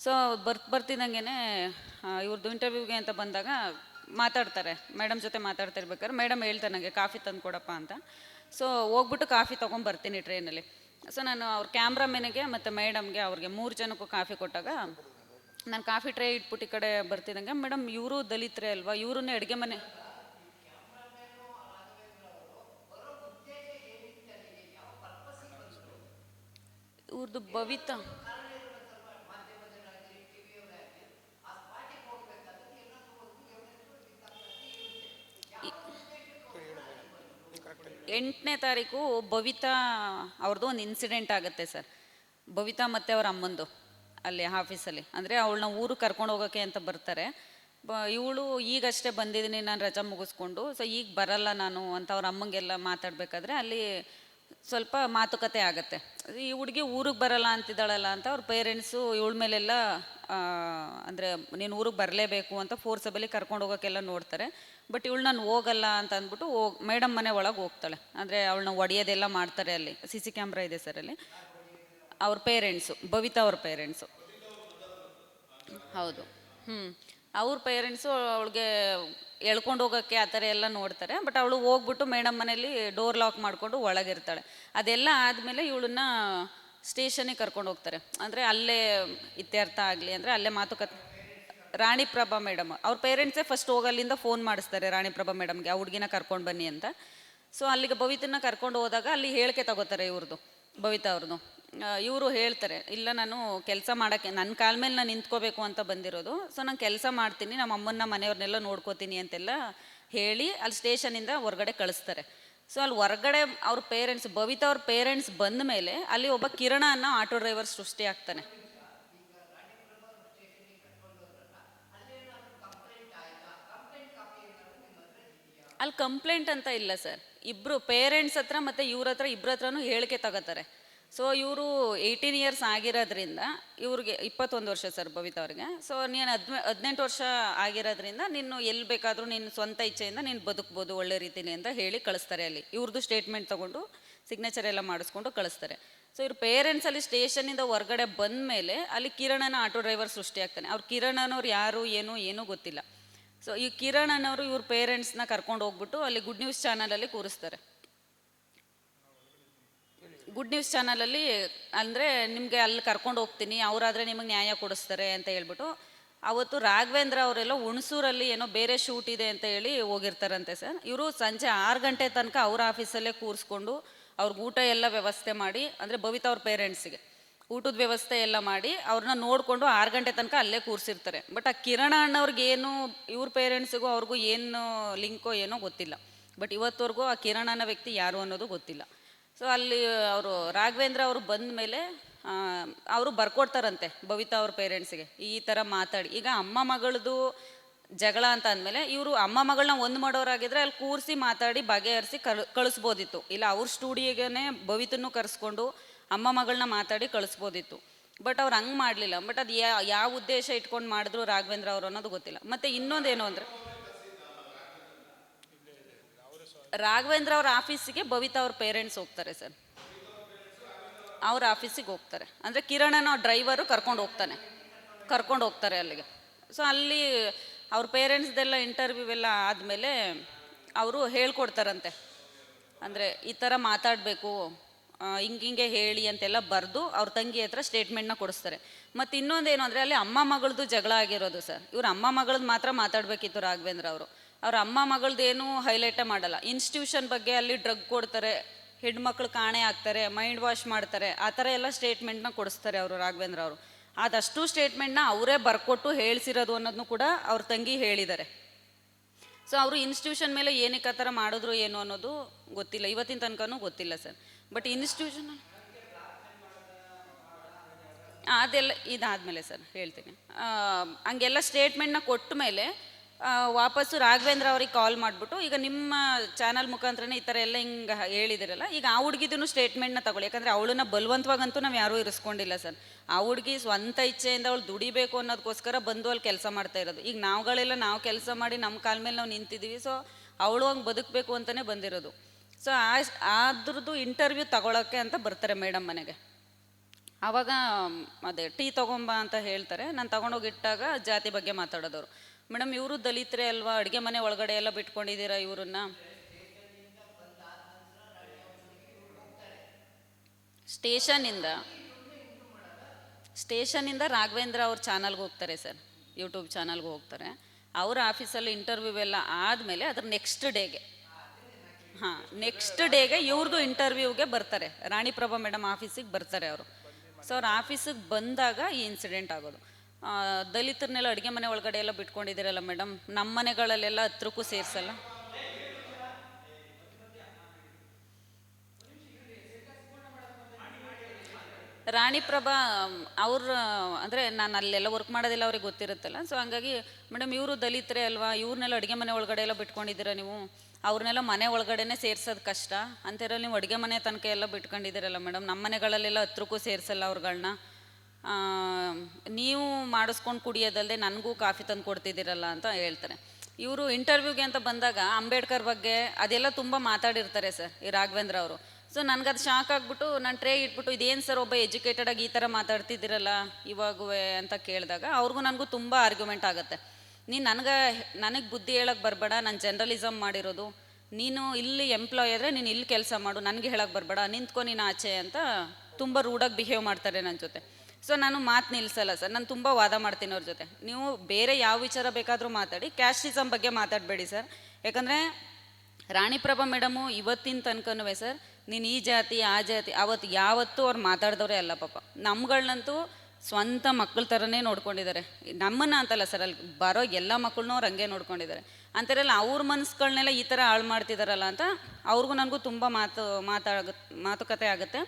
ಸೊ ಬರ್ತ್ ಬರ್ತಿದ್ದಂಗೆ ಇವ್ರದ್ದು ಇಂಟರ್ವ್ಯೂಗೆ ಅಂತ ಬಂದಾಗ ಮಾತಾಡ್ತಾರೆ. ಮೇಡಮ್ ಜೊತೆ ಮಾತಾಡ್ತಿರ್ಬೇಕಾದ್ರೆ, ಮೇಡಮ್ ಹೇಳ್ತಾರೆ ನನಗೆ ಕಾಫಿ ತಂದು ಕೊಡಪ್ಪ ಅಂತ. ಸೊ ಹೋಗ್ಬಿಟ್ಟು ಕಾಫಿ ತೊಗೊಂಡು ಬರ್ತೀನಿ ಟ್ರೈನಲ್ಲಿ. ಸೊ ನಾನು ಅವ್ರ ಕ್ಯಾಮ್ರಾಮೆನಿಗೆ ಮತ್ತು ಮೇಡಮ್ಗೆ ಅವ್ರಿಗೆ ಮೂರು ಜನಕ್ಕೂ ಕಾಫಿ ಕೊಟ್ಟಾಗ, ನಾನು ಕಾಫಿ ಟ್ರೇ ಇಟ್ಬಿಟ್ಟು ಈ ಕಡೆ ಬರ್ತಿದ್ದಂಗೆ, ಮೇಡಮ್ ಇವರು ದಲಿತರೇ ಅಲ್ವಾ, ಇವ್ರನ್ನೇ ಅಡುಗೆ ಮನೆ ಇವ್ರದ್ದು ಭವಿತಾ. ಎಂಟನೇ ತಾರೀಕು ಬವಿತಾ ಅವ್ರದ್ದು ಒಂದು ಇನ್ಸಿಡೆಂಟ್ ಆಗುತ್ತೆ ಸರ್. ಬವಿತಾ ಮತ್ತು ಅವ್ರ ಅಮ್ಮಂದು ಅಲ್ಲಿ ಆಫೀಸಲ್ಲಿ ಅಂದರೆ ಅವಳನ್ನ ಊರು ಕರ್ಕೊಂಡು ಹೋಗೋಕ್ಕೆ ಅಂತ ಬರ್ತಾರೆ. ಬ, ಇವಳು ಈಗಷ್ಟೇ ಬಂದಿದ್ದೀನಿ ನಾನು ರಜಾ ಮುಗಿಸ್ಕೊಂಡು ಸೊ ಈಗ ಬರಲ್ಲ ನಾನು ಅಂತ ಅವ್ರ ಅಮ್ಮಂಗೆಲ್ಲ ಮಾತಾಡಬೇಕಾದ್ರೆ ಅಲ್ಲಿ ಸ್ವಲ್ಪ ಮಾತುಕತೆ ಆಗುತ್ತೆ. ಈ ಹುಡುಗಿ ಊರಿಗೆ ಬರಲ್ಲ ಅಂತಿದ್ದಾಳಲ್ಲ ಅಂತ ಅವ್ರ ಪೇರೆಂಟ್ಸು ಇವಳ ಮೇಲೆಲ್ಲ ಅಂದರೆ ನೀನು ಊರಿಗೆ ಬರಲೇಬೇಕು ಅಂತ ಫೋರ್ಸಬಲಿ ಕರ್ಕೊಂಡು ಹೋಗೋಕ್ಕೆಲ್ಲ ನೋಡ್ತಾರೆ. ಬಟ್ ಇವಳು ನಾನು ಹೋಗಲ್ಲ ಅಂತ ಅಂದ್ಬಿಟ್ಟು ಹೋಗ್ ಮೇಡಮ್ ಮನೆ ಒಳಗೆ ಹೋಗ್ತಾಳೆ. ಅಂದರೆ ಅವಳನ್ನ ಒಡೆಯೋದೆಲ್ಲ ಮಾಡ್ತಾರೆ ಅಲ್ಲಿ ಸಿ ಸಿ ಕ್ಯಾಮ್ರಾ ಇದೆ ಸರ್ ಅಲ್ಲಿ. ಅವ್ರ ಪೇರೆಂಟ್ಸು ಬವಿತಾ ಅವ್ರ ಪೇರೆಂಟ್ಸು ಹೌದು. ಹ್ಞೂ ಅವ್ರ ಪೇರೆಂಟ್ಸು ಅವಳಿಗೆ ಎಳ್ಕೊಂಡು ಹೋಗೋಕ್ಕೆ ಆ ಥರ ಎಲ್ಲ ನೋಡ್ತಾರೆ. ಬಟ್ ಅವಳು ಹೋಗ್ಬಿಟ್ಟು ಮೇಡಮ್ ಮನೇಲಿ ಡೋರ್ ಲಾಕ್ ಮಾಡಿಕೊಂಡು ಒಳಗಿರ್ತಾಳೆ. ಅದೆಲ್ಲ ಆದಮೇಲೆ ಇವಳನ್ನ ಸ್ಟೇಷನಿಗೆ ಕರ್ಕೊಂಡು ಹೋಗ್ತಾರೆ. ಅಂದರೆ ಅಲ್ಲೇ ಇತ್ಯರ್ಥ ಆಗಲಿ ಅಂದರೆ ಅಲ್ಲೇ ಮಾತುಕತೆ. ರಾಣಿಪ್ರಭಾ ಮೇಡಮ್, ಅವ್ರ ಪೇರೆಂಟ್ಸೇ ಫಸ್ಟ್ ಹೋಗಿ ಅಲ್ಲಿಂದ ಫೋನ್ ಮಾಡಿಸ್ತಾರೆ ರಾಣಿಪ್ರಭಾ ಮೇಡಮ್ಗೆ, ಆ ಹುಡುಗಿನ ಕರ್ಕೊಂಡು ಬನ್ನಿ ಅಂತ. ಸೊ ಅಲ್ಲಿಗೆ ಭವಿತನ ಕರ್ಕೊಂಡು ಹೋದಾಗ ಅಲ್ಲಿ ಹೇಳಿಕೆ ತಗೋತಾರೆ ಇವ್ರದ್ದು ಭವಿತಾ ಅವ್ರದ್ದು ಇವರು ಹೇಳ್ತಾರೆ, ಇಲ್ಲ ನಾನು ಕೆಲಸ ಮಾಡೋಕ್ಕೆ ನನ್ನ ಕಾಲ ಮೇಲೆ ನಾನು ನಿಂತ್ಕೋಬೇಕು ಅಂತ ಬಂದಿರೋದು, ಸೊ ನಾನು ಕೆಲಸ ಮಾಡ್ತೀನಿ, ನಮ್ಮ ಅಮ್ಮನ ಮನೆಯವ್ರನ್ನೆಲ್ಲ ನೋಡ್ಕೋತೀನಿ ಅಂತೆಲ್ಲ ಹೇಳಿ ಅಲ್ಲಿ ಸ್ಟೇಷನಿಂದ ಹೊರಗಡೆ ಕಳಿಸ್ತಾರೆ. ಸೊ ಅಲ್ಲಿ ಹೊರಗಡೆ ಅವ್ರ ಪೇರೆಂಟ್ಸ್ ಬವಿತಾ ಅವ್ರ ಪೇರೆಂಟ್ಸ್ ಬಂದ ಮೇಲೆ ಅಲ್ಲಿ ಒಬ್ಬ ಕಿರಣ ಅನ್ನೋ ಆಟೋ ಡ್ರೈವರ್ ಸೃಷ್ಟಿ ಆಗ್ತಾನೆ. ಅಲ್ಲಿ ಕಂಪ್ಲೇಂಟ್ ಅಂತ ಇಲ್ಲ ಸರ್ ಇಬ್ಬರು ಪೇರೆಂಟ್ಸ್ ಹತ್ರ ಮತ್ತೆ ಇವ್ರ ಹತ್ರ ಇಬ್ಬರ ಹತ್ರನೂ ಹೇಳಿಕೆ ತಗೋತಾರೆ. ಸೊ ಇವರು ಏಯ್ಟೀನ್ ಇಯರ್ಸ್ ಆಗಿರೋದ್ರಿಂದ ಇವ್ರಿಗೆ ಇಪ್ಪತ್ತೊಂದು ವರ್ಷ ಸರ್ ಭವಿತ ಅವ್ರಿಗೆ. ಸೊ ನೀನು ಹದ್ಮೆ, ಹದಿನೆಂಟು ವರ್ಷ ಆಗಿರೋದ್ರಿಂದ ನೀನು ಎಲ್ಲಿ ಬೇಕಾದರೂ ನಿನ್ನ ಸ್ವಂತ ಇಚ್ಛೆಯಿಂದ ನೀನು ಬದುಕ್ಬೋದು, ಒಳ್ಳೆ ರೀತಿಲಿ ಅಂತ ಹೇಳಿ ಕಳಿಸ್ತಾರೆ ಅಲ್ಲಿ. ಇವ್ರದ್ದು ಸ್ಟೇಟ್ಮೆಂಟ್ ತೊಗೊಂಡು ಸಿಗ್ನೇಚರ್ ಎಲ್ಲ ಮಾಡಿಸ್ಕೊಂಡು ಕಳಿಸ್ತಾರೆ. ಸೊ ಇವ್ರ ಪೇರೆಂಟ್ಸಲ್ಲಿ ಸ್ಟೇಷನಿಂದ ಹೊರಗಡೆ ಬಂದ ಮೇಲೆ ಅಲ್ಲಿ ಕಿರಣನ ಆಟೋ ಡ್ರೈವರ್ ಸೃಷ್ಟಿ ಆಗ್ತಾನೆ. ಅವ್ರು ಕಿರಣನವ್ರು ಯಾರು, ಏನು, ಏನೂ ಗೊತ್ತಿಲ್ಲ. ಸೊ ಈ ಕಿರಣ್ ಅನ್ನೋರು ಇವ್ರ ಪೇರೆಂಟ್ಸ್ನ ಕರ್ಕೊಂಡು ಹೋಗ್ಬಿಟ್ಟು ಅಲ್ಲಿ ಗುಡ್ ನ್ಯೂಸ್ ಚಾನಲಲ್ಲಿ ಕೂರಿಸ್ತಾರೆ. ಗುಡ್ ನ್ಯೂಸ್ ಚಾನಲಲ್ಲಿ ಅಂದರೆ ನಿಮಗೆ ಅಲ್ಲಿ ಕರ್ಕೊಂಡು ಹೋಗ್ತೀನಿ, ಅವರಾದರೆ ನಿಮಗೆ ನ್ಯಾಯ ಕೊಡಿಸ್ತಾರೆ ಅಂತ ಹೇಳ್ಬಿಟ್ಟು ಅವತ್ತು ರಾಘವೇಂದ್ರ ಅವರೆಲ್ಲ ಹುಣಸೂರಲ್ಲಿ ಏನೋ ಬೇರೆ ಶೂಟ್ ಇದೆ ಅಂತ ಹೇಳಿ ಹೋಗಿರ್ತಾರಂತೆ ಸರ್. ಇವರು ಸಂಜೆ ಆರು ಗಂಟೆ ತನಕ ಅವ್ರ ಆಫೀಸಲ್ಲೇ ಕೂರಿಸ್ಕೊಂಡು ಅವ್ರಿಗೆ ಊಟ ಎಲ್ಲ ವ್ಯವಸ್ಥೆ ಮಾಡಿ, ಅಂದರೆ ಭವಿತಾ ಅವ್ರ ಪೇರೆಂಟ್ಸಿಗೆ ಊಟದ ವ್ಯವಸ್ಥೆ ಎಲ್ಲ ಮಾಡಿ ಅವ್ರನ್ನ ನೋಡಿಕೊಂಡು ಆರು ಗಂಟೆ ತನಕ ಅಲ್ಲೇ ಕೂರಿಸಿರ್ತಾರೆ. ಬಟ್ ಆ ಕಿರಣ ಅಣ್ಣವ್ರಿಗೆ ಏನು, ಇವ್ರ ಪೇರೆಂಟ್ಸಿಗೂ ಅವ್ರಿಗೂ ಏನು ಲಿಂಕೋ ಏನೋ ಗೊತ್ತಿಲ್ಲ. ಬಟ್ ಇವತ್ತವರೆಗೂ ಆ ಕಿರಣ ಅನ್ನೋ ವ್ಯಕ್ತಿ ಯಾರು ಅನ್ನೋದು ಗೊತ್ತಿಲ್ಲ. ಸೊ ಅಲ್ಲಿ ಅವರು ರಾಘವೇಂದ್ರ ಅವರು ಬಂದ ಮೇಲೆ ಅವರು ಬರ್ಕೊಡ್ತಾರಂತೆ ಬವಿತಾ ಅವ್ರ ಪೇರೆಂಟ್ಸಿಗೆ ಈ ಥರ ಮಾತಾಡಿ. ಈಗ ಅಮ್ಮ ಮಗಳದು ಜಗಳ ಅಂತ ಅಂದಮೇಲೆ ಇವರು ಅಮ್ಮ ಮಗಳನ್ನ ಒಂದು ಮಾಡೋರಾಗಿದ್ರೆ ಅಲ್ಲಿ ಕೂರಿಸಿ ಮಾತಾಡಿ ಬಗೆಹರಿಸಿ ಕಳ್, ಕಳಿಸ್ಬೋದಿತ್ತು. ಇಲ್ಲ, ಅವ್ರ ಸ್ಟುಡಿಯೋಗೆ ಬವಿತನ್ನು ಕರೆಸ್ಕೊಂಡು ಅಮ್ಮ ಮಗಳನ್ನ ಮಾತಾಡಿ ಕಳಿಸ್ಬೋದಿತ್ತು. ಬಟ್ ಅವ್ರು ಹಂಗೆ ಮಾಡಲಿಲ್ಲ. ಬಟ್ ಅದು ಯಾವ ಉದ್ದೇಶ ಇಟ್ಕೊಂಡು ಮಾಡಿದ್ರು ರಾಘವೇಂದ್ರ ಅವರು ಅನ್ನೋದು ಗೊತ್ತಿಲ್ಲ. ಮತ್ತು ಇನ್ನೊಂದೇನು ಅಂದರೆ ರಾಘವೇಂದ್ರ ಅವ್ರ ಆಫೀಸಿಗೆ ಬವಿತಾ ಅವ್ರ ಪೇರೆಂಟ್ಸ್ ಹೋಗ್ತಾರೆ ಸರ್. ಅವ್ರ ಆಫೀಸಿಗೆ ಹೋಗ್ತಾರೆ. ಅಂದರೆ ಕಿರಣನ ಡ್ರೈವರು ಕರ್ಕೊಂಡು ಹೋಗ್ತಾನೆ. ಕರ್ಕೊಂಡು ಹೋಗ್ತಾರೆ ಅಲ್ಲಿಗೆ. ಸೊ ಅಲ್ಲಿ ಅವ್ರ ಪೇರೆಂಟ್ಸ್ದೆಲ್ಲ ಇಂಟರ್ವ್ಯೂ ಎಲ್ಲ ಆದಮೇಲೆ ಅವರು ಹೇಳ್ಕೊಡ್ತಾರಂತೆ. ಅಂದರೆ ಈ ಥರ ಮಾತಾಡಬೇಕು ಹಿಂಗೆ ಹಿಂಗೆ ಹೇಳಿ ಅಂತೆಲ್ಲ ಬರೆದು ಅವ್ರ ತಂಗಿ ಹತ್ರ ಸ್ಟೇಟ್ಮೆಂಟ್ನ ಕೊಡಿಸ್ತಾರೆ. ಮತ್ತು ಇನ್ನೊಂದೇನು ಅಂದರೆ ಅಲ್ಲಿ ಅಮ್ಮ ಮಗಳದು ಜಗಳ ಆಗಿರೋದು ಸರ್. ಇವ್ರ ಅಮ್ಮ ಮಗಳದ್ದು ಮಾತ್ರ ಮಾತಾಡಬೇಕಿತ್ತು ರಾಘವೇಂದ್ರ ಅವರು. ಅವ್ರ ಅಮ್ಮ ಮಗಳದ್ದೇನು ಹೈಲೈಟೇ ಮಾಡಲ್ಲ. ಇನ್ಸ್ಟಿಟ್ಯೂಷನ್ ಬಗ್ಗೆ ಅಲ್ಲಿ ಡ್ರಗ್ ಕೊಡ್ತಾರೆ, ಹೆಣ್ಮಕ್ಳು ಕಾಣೆ ಆಗ್ತಾರೆ ಮೈಂಡ್ ವಾಶ್ ಮಾಡ್ತಾರೆ, ಆ ಥರ ಎಲ್ಲ ಸ್ಟೇಟ್ಮೆಂಟ್ನ ಕೊಡಿಸ್ತಾರೆ ಅವರು ರಾಘವೇಂದ್ರ ಅವರು. ಅದಷ್ಟು ಸ್ಟೇಟ್ಮೆಂಟ್ನ ಅವರೇ ಬರ್ಕೊಟ್ಟು ಹೇಳ್ಸಿರೋದು ಅನ್ನೋದನ್ನು ಕೂಡ ಅವ್ರ ತಂಗಿ ಹೇಳಿದ್ದಾರೆ ಸೊ ಅವರು ಇನ್ಸ್ಟಿಟ್ಯೂಷನ್ ಮೇಲೆ ಏನಕ್ಕೆ ಆ ಥರ ಮಾಡಿದ್ರು ಏನು ಅನ್ನೋದು ಗೊತ್ತಿಲ್ಲ. ಇವತ್ತಿನ ತನಕನೂ ಗೊತ್ತಿಲ್ಲ ಸರ್. ಬಟ್ ಇನ್ಸ್ಟಿಟ್ಯೂಷನ್ ಅದೆಲ್ಲ ಇದಾದಮೇಲೆ ಸರ್ ಹೇಳ್ತೀನಿ. ಹಂಗೆಲ್ಲ ಸ್ಟೇಟ್ಮೆಂಟ್ನ ಕೊಟ್ಟ ಮೇಲೆ ವಾಪಸ್ಸು ರಾಘವೇಂದ್ರ ಅವ್ರಿಗೆ ಕಾಲ್ ಮಾಡಿಬಿಟ್ಟು, ಈಗ ನಿಮ್ಮ ಚಾನಲ್ ಮುಖಾಂತರನೇ ಈ ಥರ ಎಲ್ಲ ಹಿಂಗೆ ಹೇಳಿದಿರಲ್ಲ, ಈಗ ಆ ಹುಡುಗಿದೂ ಸ್ಟೇಟ್ಮೆಂಟ್ನ ತಗೊಳ್ಳಿ. ಯಾಕಂದರೆ ಅವಳನ್ನ ಬಲವಂತವಾಗಂತೂ ನಾವು ಯಾರೂ ಇರಿಸ್ಕೊಂಡಿಲ್ಲ ಸರ್. ಆ ಹುಡುಗಿ ಸ್ವಂತ ಇಚ್ಛೆಯಿಂದ ಅವಳು ದುಡಿಬೇಕು ಅನ್ನೋದಕ್ಕೋಸ್ಕರ ಬಂದು ಅಲ್ಲಿ ಕೆಲಸ ಮಾಡ್ತಾ ಇರೋದು. ಈಗ ನಾವುಗಳೆಲ್ಲ ನಾವು ಕೆಲಸ ಮಾಡಿ ನಮ್ಮ ಕಾಲ ಮೇಲೆ ನಾವು ನಿಂತಿದ್ದೀವಿ ಸೊ ಅವಳು ಹಂಗೆ ಬದುಕಬೇಕು ಅಂತಲೇ ಬಂದಿರೋದು. ಸೊ ಆ ಅದ್ರದ್ದು ಇಂಟರ್ವ್ಯೂ ತಗೊಳಕ್ಕೆ ಅಂತ ಬರ್ತಾರೆ ಮೇಡಮ್ ಮನೆಗೆ. ಆವಾಗ ಅದೇ ಟೀ ತೊಗೊಂಬ ಅಂತ ಹೇಳ್ತಾರೆ. ನಾನು ತೊಗೊಂಡೋಗಿಟ್ಟಾಗ ಜಾತಿ ಬಗ್ಗೆ ಮಾತಾಡೋದವ್ರು. ಮೇಡಮ್, ಇವರು ದಲಿತರೇ ಅಲ್ವಾ? ಅಡುಗೆ ಮನೆ ಒಳಗಡೆ ಎಲ್ಲ ಬಿಟ್ಕೊಂಡಿದ್ದೀರಾ ಇವರನ್ನ? ಸ್ಟೇಷನಿಂದ ಸ್ಟೇಷನಿಂದ ರಾಘವೇಂದ್ರ ಅವ್ರ ಚಾನಲ್ಗೆ ಹೋಗ್ತಾರೆ ಸರ್, ಯೂಟ್ಯೂಬ್ ಚಾನಲ್ಗೆ ಹೋಗ್ತಾರೆ. ಅವ್ರ ಆಫೀಸಲ್ಲಿ ಇಂಟರ್ವ್ಯೂ ಎಲ್ಲ ಆದಮೇಲೆ ಅದ್ರ ನೆಕ್ಸ್ಟ್ ಡೇಗೆ, ಹಾಂ, ನೆಕ್ಸ್ಟ್ ಡೇಗೆ ಇವ್ರದ್ದು ಇಂಟರ್ವ್ಯೂಗೆ ಬರ್ತಾರೆ. ರಾಣಿಪ್ರಭಾ ಮೇಡಮ್ ಆಫೀಸಿಗೆ ಬರ್ತಾರೆ ಅವರು. ಸೊ ಅವ್ರ ಆಫೀಸಿಗೆ ಬಂದಾಗ ಈ ಇನ್ಸಿಡೆಂಟ್ ಆಗೋದು. ದಲಿತರನ್ನೆಲ್ಲ ಅಡುಗೆ ಮನೆ ಒಳಗಡೆ ಎಲ್ಲ ಬಿಟ್ಕೊಂಡಿದ್ದೀರಲ್ಲ ಮೇಡಮ್? ನಮ್ಮ ಮನೆಗಳಲ್ಲೆಲ್ಲ ಹತ್ರಕ್ಕೂ ಸೇರಿಸಲ್ಲ? ರಾಣಿಪ್ರಭಾ ಅವ್ರ ಅಂದರೆ ನಾನು ಅಲ್ಲೆಲ್ಲ ವರ್ಕ್ ಮಾಡೋದಿಲ್ಲ ಅವ್ರಿಗೆ ಗೊತ್ತಿರುತ್ತಲ್ಲ? ಸೊ ಹಂಗಾಗಿ ಮೇಡಮ್ ಇವರು ದಲಿತರೇ ಅಲ್ವಾ? ಇವ್ರನ್ನೆಲ್ಲ ಅಡುಗೆ ಮನೆ ಒಳಗಡೆ ಎಲ್ಲ ಬಿಟ್ಕೊಂಡಿದ್ದೀರಾ ನೀವು? ಅವ್ರನ್ನೆಲ್ಲ ಮನೆ ಒಳಗಡೆನೇ ಸೇರ್ಸೋದು ಕಷ್ಟ. ಅಂತಿರೋ ನೀವು ಅಡುಗೆ ಮನೆ ತನಕ ಎಲ್ಲ ಬಿಟ್ಕೊಂಡಿದ್ದೀರಲ್ಲ ಮೇಡಮ್? ನಮ್ಮ ಮನೆಗಳಲ್ಲೆಲ್ಲ ಹತ್ರಕ್ಕೂ ಸೇರಿಸಲ್ಲ ಅವ್ರುಗಳ್ನ. ಆ, ನೀವು ಮಾಡಿಸ್ಕೊಂಡು ಕುಡಿಯೋದಲ್ಲದೆ ನನಗೂ ಕಾಫಿ ತಂದು ಕೊಡ್ತಿದ್ದೀರಲ್ಲ ಅಂತ ಹೇಳ್ತಾರೆ. ಇವರು ಇಂಟರ್ವ್ಯೂಗೆ ಅಂತ ಬಂದಾಗ ಅಂಬೇಡ್ಕರ್ ಬಗ್ಗೆ ಅದೆಲ್ಲ ತುಂಬ ಮಾತಾಡಿರ್ತಾರೆ ಸರ್, ಈ ರಾಘವೇಂದ್ರ ಅವರು. ಸೊ ನನಗದು ಶಾಕ್ ಆಗಿಬಿಟ್ಟು ನಾನು ಟ್ರೇ ಇಟ್ಬಿಟ್ಟು ಇದೇನು ಸರ್ ಒಬ್ಬ ಎಜುಕೇಟೆಡ್ ಆಗಿ ಈ ಥರ ಮಾತಾಡ್ತಿದ್ದೀರಲ್ಲ ಇವಾಗುವೆ ಅಂತ ಕೇಳಿದಾಗ ಅವ್ರಿಗೂ ನನಗೂ ತುಂಬ ಆರ್ಗ್ಯುಮೆಂಟ್ ಆಗುತ್ತೆ. ನೀನು ನನಗೆ ನನಗೆ ಬುದ್ಧಿ ಹೇಳೋಕ್ಕೆ ಬರಬೇಡ, ನಾನು ಜರ್ನಲಿಸಮ್ ಮಾಡಿರೋದು. ನೀನು ಇಲ್ಲಿ ಎಂಪ್ಲಾಯ್ ಆದರೆ ನೀನು ಇಲ್ಲಿ ಕೆಲಸ ಮಾಡು, ನನಗೆ ಹೇಳೋಕ್ಕೆ ಬರಬೇಡ, ನಿಂತ್ಕೊ ನೀನು ಆಚೆ ಅಂತ ತುಂಬ ರೂಡಾಗಿ ಬಿಹೇವ್ ಮಾಡ್ತಾರೆ ನನ್ನ ಜೊತೆ. ಸೊ ನಾನು ಮಾತು ನಿಲ್ಲಿಸಲ್ಲ ಸರ್. ನಾನು ತುಂಬ ವಾದ ಮಾಡ್ತೀನಿ ಅವ್ರ ಜೊತೆ. ನೀವು ಬೇರೆ ಯಾವ ವಿಚಾರ ಬೇಕಾದರೂ ಮಾತಾಡಿ. ಕ್ಯಾಸ್ಟಿಸಮ್ ಬಗ್ಗೆ ಮಾತಾಡಬೇಡಿ ಸರ್. ಯಾಕಂದರೆ ರಾಣಿಪ್ರಭಾ ಮೇಡಮು ಇವತ್ತಿನ ತನಕನೂ ಸರ್, ನೀನು ಈ ಜಾತಿ, ಆ ಜಾತಿ ಅವತ್ತು ಯಾವತ್ತೂ ಅವ್ರು ಮಾತಾಡಿದವರೇ ಅಲ್ಲ ಪಾಪ. ನಮ್ಗಳನ್ನಂತೂ ಸ್ವಂತ ಮಕ್ಕಳ ಥರನೇ ನೋಡ್ಕೊಂಡಿದ್ದಾರೆ ನಮ್ಮನ್ನ ಅಂತಲ್ಲ ಸರ್, ಅಲ್ಲಿ ಬರೋ ಎಲ್ಲ ಮಕ್ಕಳನ್ನೂ ಅವ್ರು ಹಂಗೆ ನೋಡ್ಕೊಂಡಿದ್ದಾರೆ ಅಂತಾರಲ್ಲ ಅವ್ರ ಮನಸ್ಸುಗಳನ್ನೆಲ್ಲ ಈ ಥರ ಹಾಳು ಮಾಡ್ತಿದ್ದಾರಲ್ಲ ಅಂತ ಅವ್ರಿಗೂ ನನಗೂ ತುಂಬ ಮಾತು ಮಾತಾಡ ಮಾತುಕತೆ ಆಗುತ್ತೆ.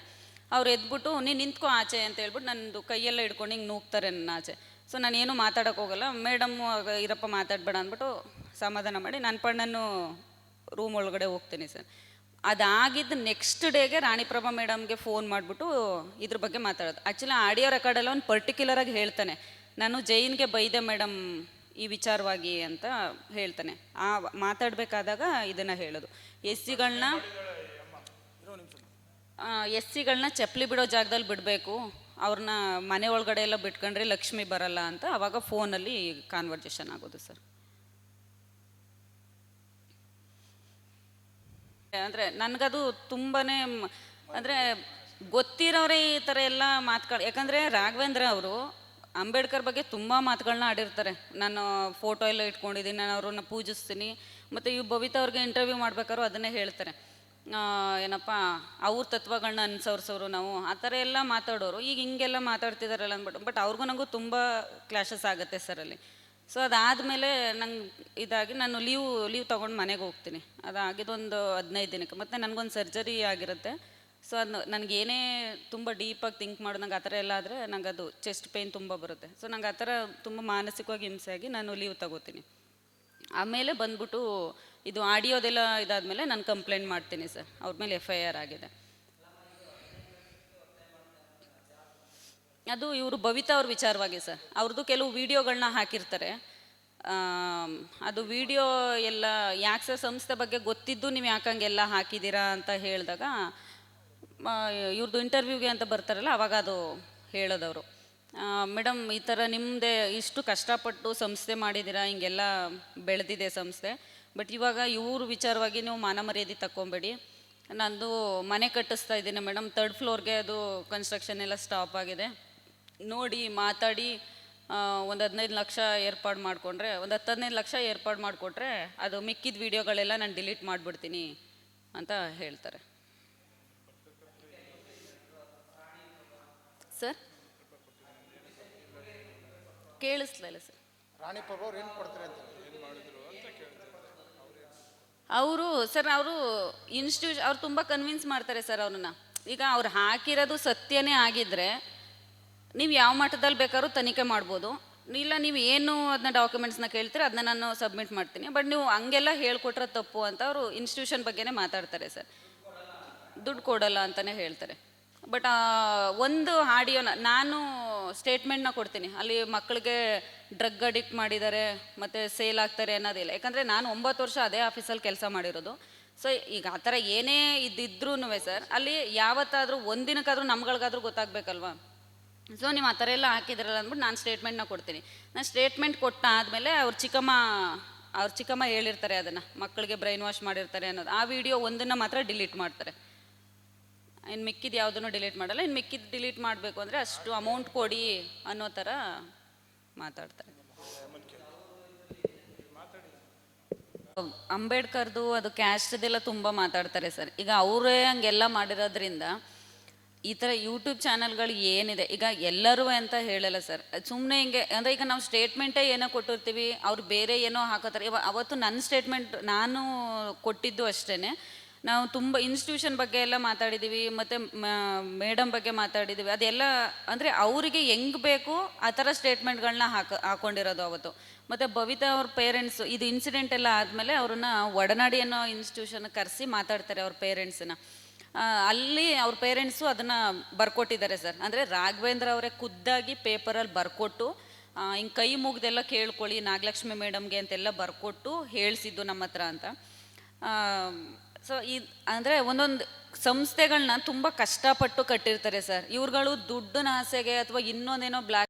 ಅವ್ರು ಎದ್ಬಿಟ್ಟು, ನೀನು ನಿಂತ್ಕೊ ಆಚೆ ಅಂತ ಹೇಳ್ಬಿಟ್ಟು ನಂದು ಕೈಯೆಲ್ಲ ಹಿಡ್ಕೊಂಡು ಹಿಂಗೆ ನೂಗ್ತಾರೆ ನನ್ನ ಆಚೆ. ಸೊ ನಾನು ಏನು ಮಾತಾಡೋಕೆ ಹೋಗಲ್ಲ. ಮೇಡಮ್ಮು ಇರಪ್ಪ ಮಾತಾಡಬೇಡ ಅಂದ್ಬಿಟ್ಟು ಸಮಾಧಾನ ಮಾಡಿ ನನ್ನ ಪಣ್ಣನ್ನು ರೂಮ್ ಒಳಗಡೆ ಹೋಗ್ತೀನಿ ಸರ್. ಅದಾಗಿದ್ದ ನೆಕ್ಸ್ಟ್ ಡೇಗೆ ರಾಣಿಪ್ರಭಾ ಮೇಡಮ್ಗೆ ಫೋನ್ ಮಾಡಿಬಿಟ್ಟು ಇದ್ರ ಬಗ್ಗೆ ಮಾತಾಡೋದು. ಆ್ಯಕ್ಚುಲಿ ಆಡಿಯೋ ರೆಕಾರ್ಡೆಲ್ಲ ಒಂದು ಪರ್ಟಿಕ್ಯುಲರಾಗಿ ಹೇಳ್ತಾನೆ. ನಾನು ಜೈನ್ಗೆ ಬೈದೆ ಮೇಡಮ್ ಈ ವಿಚಾರವಾಗಿ ಅಂತ ಹೇಳ್ತಾನೆ. ಆ ಮಾತಾಡಬೇಕಾದಾಗ ಇದನ್ನು ಹೇಳೋದು. ಎಸ್ ಸಿಗಳನ್ನ ಎಸ್ ಸಿಗಳನ್ನ ಚಪ್ಪಲಿ ಬಿಡೋ ಜಾಗದಲ್ಲಿ ಬಿಡಬೇಕು. ಅವ್ರನ್ನ ಮನೆ ಒಳಗಡೆ ಎಲ್ಲ ಬಿಟ್ಕೊಂಡ್ರೆ ಲಕ್ಷ್ಮಿ ಬರಲ್ಲ ಅಂತ ಅವಾಗ ಫೋನಲ್ಲಿ ಕಾನ್ವರ್ಜೇಷನ್ ಆಗೋದು ಸರ್. ಅಂದರೆ ನನಗದು ತುಂಬಾ ಅಂದರೆ ಗೊತ್ತಿರೋರೇ ಈ ಥರ ಎಲ್ಲ ಮಾತುಗಳು ಯಾಕಂದರೆ ರಾಘವೇಂದ್ರ ಅವರು ಅಂಬೇಡ್ಕರ್ ಬಗ್ಗೆ ತುಂಬ ಮಾತುಗಳನ್ನ ಆಡಿರ್ತಾರೆ. ನಾನು ಫೋಟೋ ಎಲ್ಲ ಇಟ್ಕೊಂಡಿದ್ದೀನಿ, ನಾನು ಅವ್ರನ್ನ ಪೂಜಿಸ್ತೀನಿ, ಮತ್ತು ಇವು ಬಬಿತಾ ಅವ್ರಿಗೆ ಇಂಟರ್ವ್ಯೂ ಮಾಡ್ಬೇಕಾದ್ರು ಅದನ್ನೇ ಹೇಳ್ತಾರೆ. ಏನಪ್ಪ, ಅವ್ರ ತತ್ವಗಳನ್ನ ಅನುಸರಿಸೋರು ನಾವು. ಆ ಥರ ಎಲ್ಲ ಮಾತಾಡೋರು. ಈಗ ಹಿಂಗೆಲ್ಲ ಮಾತಾಡ್ತಿದಾರಲ್ಲ ಅಂದ್ಬಿಟ್ಟು ಬಟ್ ಅವ್ರಿಗೂ ನನಗೂ ತುಂಬ ಕ್ಲಾಶಸ್ ಆಗುತ್ತೆ ಸರ್ ಅಲ್ಲಿ. ಸೊ ಅದಾದಮೇಲೆ ನಂಗೆ ಇದಾಗಿ ನಾನು ಲೀವ್ ಲೀವ್ ತೊಗೊಂಡು ಮನೆಗೆ ಹೋಗ್ತೀನಿ. ಅದಾಗಿದ್ದೊಂದು ಹದಿನೈದು ದಿನಕ್ಕೆ. ಮತ್ತು ನನಗೊಂದು ಸರ್ಜರಿ ಆಗಿರುತ್ತೆ. ಸೊ ಅದು ನನಗೆ ಏನೇ ತುಂಬ ಡೀಪಾಗಿ ಥಿಂಕ್ ಮಾಡೋ ನಂಗೆ ಆ ಥರ ಎಲ್ಲ ಆದರೆ ನಂಗೆ ಅದು ಚೆಸ್ಟ್ ಪೇಯ್ನ್ ತುಂಬ ಬರುತ್ತೆ. ಸೊ ನಂಗೆ ಆ ಥರ ತುಂಬ ಮಾನಸಿಕವಾಗಿ ಹಿಂಸೆ ನಾನು ಲೀವ್ ತಗೋತೀನಿ. ಆಮೇಲೆ ಬಂದ್ಬಿಟ್ಟು ಇದು ಆಡಿಯೋದೆಲ್ಲ ಇದಾದಮೇಲೆ ನಾನು ಕಂಪ್ಲೇಂಟ್ ಮಾಡ್ತೀನಿ ಸರ್. ಅವ್ರ ಮೇಲೆ ಎಫ್ ಐ ಆರ್ ಆಗಿದೆ. ಅದು ಇವರು ಭವಿತಾ ಅವ್ರ ವಿಚಾರವಾಗಿ ಸರ್. ಅವ್ರದ್ದು ಕೆಲವು ವಿಡಿಯೋಗಳನ್ನ ಹಾಕಿರ್ತಾರೆ. ಅದು ವಿಡಿಯೋ ಎಲ್ಲ ಯಾಕೆ ಸರ್ ಸಂಸ್ಥೆ ಬಗ್ಗೆ ಗೊತ್ತಿದ್ದು ನೀವು ಯಾಕಂಗೆಲ್ಲ ಹಾಕಿದ್ದೀರಾ ಅಂತ ಹೇಳಿದಾಗ ಇವ್ರದ್ದು ಇಂಟರ್ವ್ಯೂಗೆ ಅಂತ ಬರ್ತಾರಲ್ಲ, ಅವಾಗ ಅದು ಹೇಳೋದವರು. ಮೇಡಮ್ ಈ ಥರ ನಿಮ್ಮದೇ ಇಷ್ಟು ಕಷ್ಟಪಟ್ಟು ಸಂಸ್ಥೆ ಮಾಡಿದ್ದೀರಾ, ಹಿಂಗೆಲ್ಲ ಬೆಳೆದಿದೆ ಸಂಸ್ಥೆ. ಬಟ್ ಇವಾಗ ಇವ್ರ ವಿಚಾರವಾಗಿ ನೀವು ಮಾನ ಮರ್ಯಾದೆ ತಕ್ಕೊಂಬೇಡಿ. ನಂದು ಮನೆ ಕಟ್ಟಿಸ್ತಾ ಇದ್ದೀನಿ ಮೇಡಮ್. ತರ್ಡ್ ಫ್ಲೋರ್ಗೆ ಅದು ಕನ್ಸ್ಟ್ರಕ್ಷನ್ ಎಲ್ಲ ಸ್ಟಾಪ್ ಆಗಿದೆ. ನೋಡಿ ಮಾತಾಡಿ ಒಂದು ಹದಿನೈದು ಲಕ್ಷ ಏರ್ಪಾಡು ಮಾಡಿಕೊಂಡ್ರೆ ಒಂದು ಹತ್ತು ಹದಿನೈದು ಲಕ್ಷ ಏರ್ಪಾಡು ಮಾಡಿಕೊಟ್ರೆ ಅದು ಮಿಕ್ಕಿದ ವೀಡಿಯೋಗಳೆಲ್ಲ ನಾನು ಡಿಲೀಟ್ ಮಾಡಿಬಿಡ್ತೀನಿ ಅಂತ ಹೇಳ್ತಾರೆ. ಸರ್ ಕೇಳಿಸ್ಲಿಲ್ಲ ಸರ್
ರಾಣಿ ಪ್ರಭು ಏನು ಕೊಡ್ತಾರೆ ಅಂತ
ಅವರು, ಸರ್, ಅವರು ಇನ್ಸ್ಟಿಟ್ಯೂಷ್ ಅವ್ರು ತುಂಬ ಕನ್ವಿನ್ಸ್ ಮಾಡ್ತಾರೆ ಸರ್ ಅವ್ರನ್ನ. ಈಗ ಅವ್ರು ಹಾಕಿರೋದು ಸತ್ಯನೇ ಆಗಿದ್ರೆ ನೀವು ಯಾವ ಮಟ್ಟದಲ್ಲಿ ಬೇಕಾದ್ರೂ ತನಿಖೆ ಮಾಡ್ಬೋದು. ಇಲ್ಲ, ನೀವು ಏನು ಅದನ್ನ ಡಾಕ್ಯುಮೆಂಟ್ಸ್ನ ಕೇಳ್ತೀರ ಅದನ್ನ ನಾನು ಸಬ್ಮಿಟ್ ಮಾಡ್ತೀನಿ. ಬಟ್ ನೀವು ಹಂಗೆಲ್ಲ ಹೇಳ್ಕೊಟ್ರೆ ತಪ್ಪು ಅಂತ ಅವರು ಇನ್ಸ್ಟಿಟ್ಯೂಷನ್ ಬಗ್ಗೆನೇ ಮಾತಾಡ್ತಾರೆ ಸರ್. ದುಡ್ಡು ಕೊಡಲ್ಲ ಅಂತಲೇ ಹೇಳ್ತಾರೆ. ಬಟ್ ಒಂದು ಆಡಿಯೋನ ನಾನು ಸ್ಟೇಟ್ಮೆಂಟ್ನ ಕೊಡ್ತೀನಿ. ಅಲ್ಲಿ ಮಕ್ಕಳಿಗೆ ಡ್ರಗ್ ಅಡಿಕ್ಟ್ ಮಾಡಿದ್ದಾರೆ, ಮತ್ತು ಸೇಲ್ ಆಗ್ತಾರೆ ಅನ್ನೋದಿಲ್ಲ. ಯಾಕಂದರೆ ನಾನು ಒಂಬತ್ತು ವರ್ಷ ಅದೇ ಆಫೀಸಲ್ಲಿ ಕೆಲಸ ಮಾಡಿರೋದು. ಸೊ ಈಗ ಆ ಥರ ಏನೇ ಇದ್ದಿದ್ರೂ ಸರ್ ಅಲ್ಲಿ ಯಾವತ್ತಾದರೂ ಒಂದಿನಕ್ಕಾದರೂ ನಮ್ಗಳಿಗಾದ್ರೂ ಗೊತ್ತಾಗಬೇಕಲ್ವಾ? ಸೊ ನೀವು ಆ ಥರ ಎಲ್ಲ ಹಾಕಿದ್ರಲ್ಲ ಅಂದ್ಬಿಟ್ಟು ನಾನು ಸ್ಟೇಟ್ಮೆಂಟ್ನ ಕೊಡ್ತೀನಿ. ನಾನು ಸ್ಟೇಟ್ಮೆಂಟ್ ಕೊಟ್ಟ ಆದಮೇಲೆ ಅವ್ರ ಚಿಕ್ಕಮ್ಮ ಅವ್ರ ಚಿಕ್ಕಮ್ಮ ಹೇಳಿರ್ತಾರೆ ಅದನ್ನು. ಮಕ್ಕಳಿಗೆ ಬ್ರೈನ್ ವಾಶ್ ಮಾಡಿರ್ತಾರೆ ಅನ್ನೋದು. ಆ ವಿಡಿಯೋ ಒಂದನ್ನು ಮಾತ್ರ ಡಿಲೀಟ್ ಮಾಡ್ತಾರೆ. ಇನ್ನು ಮಿಕ್ಕಿದ್ದು ಯಾವುದನ್ನು ಡಿಲೀಟ್ ಮಾಡಲ್ಲ. ಇನ್ನು ಮಿಕ್ಕಿದ್ದು ಡಿಲೀಟ್ ಮಾಡಬೇಕು ಅಂದರೆ ಅಷ್ಟು ಅಮೌಂಟ್ ಕೊಡಿ ಅನ್ನೋ ಥರ ಮಾತಾಡ್ತಾರೆ. ಅಂಬೇಡ್ಕರ್ದು ಅದು ಕ್ಯಾಸ್ಟ್ದೆಲ್ಲ ತುಂಬ ಮಾತಾಡ್ತಾರೆ ಸರ್. ಈಗ ಅವರೇ ಹಂಗೆಲ್ಲ ಮಾಡಿರೋದ್ರಿಂದ ಈ ಥರ ಯೂಟ್ಯೂಬ್ ಚಾನಲ್ಗಳು ಏನಿದೆ, ಈಗ ಎಲ್ಲರೂ ಅಂತ ಹೇಳಲ್ಲ ಸರ್. ಸುಮ್ಮನೆ ಹಿಂಗೆ, ಅಂದರೆ ಈಗ ನಾವು ಸ್ಟೇಟ್ಮೆಂಟೇ ಏನೋ ಕೊಟ್ಟಿರ್ತೀವಿ, ಅವ್ರು ಬೇರೆ ಏನೋ ಹಾಕೋತಾರೆ. ಇವಾಗ ಅವತ್ತು ನನ್ನ ಸ್ಟೇಟ್ಮೆಂಟ್ ನಾನು ಕೊಟ್ಟಿದ್ದು ಅಷ್ಟೇ ನಾವು ತುಂಬ ಇನ್ಸ್ಟಿಟ್ಯೂಷನ್ ಬಗ್ಗೆ ಎಲ್ಲ ಮಾತಾಡಿದ್ದೀವಿ ಮತ್ತು ಮೇಡಮ್ ಬಗ್ಗೆ ಮಾತಾಡಿದ್ದೀವಿ ಅದೆಲ್ಲ ಅಂದರೆ ಅವರಿಗೆ ಹೆಂಗೆ ಬೇಕು ಆ ಥರ ಸ್ಟೇಟ್ಮೆಂಟ್ಗಳನ್ನ ಹಾಕ, ಹಾಕೊಂಡಿರೋದು ಅವತ್ತು. ಮತ್ತು ಬವಿತಾ ಅವ್ರ ಪೇರೆಂಟ್ಸ್ ಇದು ಇನ್ಸಿಡೆಂಟ್ ಎಲ್ಲ ಆದಮೇಲೆ ಅವ್ರನ್ನ ಒಡನಾಡಿ ಅನ್ನೋ ಇನ್ಸ್ಟಿಟ್ಯೂಷನ್ ಕರೆಸಿ ಮಾತಾಡ್ತಾರೆ ಅವ್ರ ಪೇರೆಂಟ್ಸನ್ನ ಅಲ್ಲಿ ಅವ್ರ ಪೇರೆಂಟ್ಸು ಅದನ್ನು ಬರ್ಕೊಟ್ಟಿದ್ದಾರೆ ಸರ್. ಅಂದರೆ ರಾಘವೇಂದ್ರ ಅವರೇ ಖುದ್ದಾಗಿ ಪೇಪರಲ್ಲಿ ಬರ್ಕೊಟ್ಟು ಹಿಂಗೆ ಕೈ ಮುಗ್ದೆಲ್ಲ ಕೇಳ್ಕೊಳ್ಳಿ ನಾಗಲಕ್ಷ್ಮಿ ಮೇಡಮ್ಗೆ ಅಂತೆಲ್ಲ ಬರ್ಕೊಟ್ಟು ಹೇಳಿಸಿದ್ದು ನಮ್ಮ ಹತ್ರ ಅಂತ ಸೊ ಈ ಅಂದರೆ ಒಂದೊಂದು ಸಂಸ್ಥೆಗಳನ್ನ ತುಂಬ ಕಷ್ಟಪಟ್ಟು ಕಟ್ಟಿರ್ತಾರೆ ಸರ್. ಇವ್ರುಗಳು ದುಡ್ಡಿನ ಆಸೆಗೆ ಅಥವಾ ಇನ್ನೊಂದೇನೋ ಬ್ಲ್ಯಾಕ್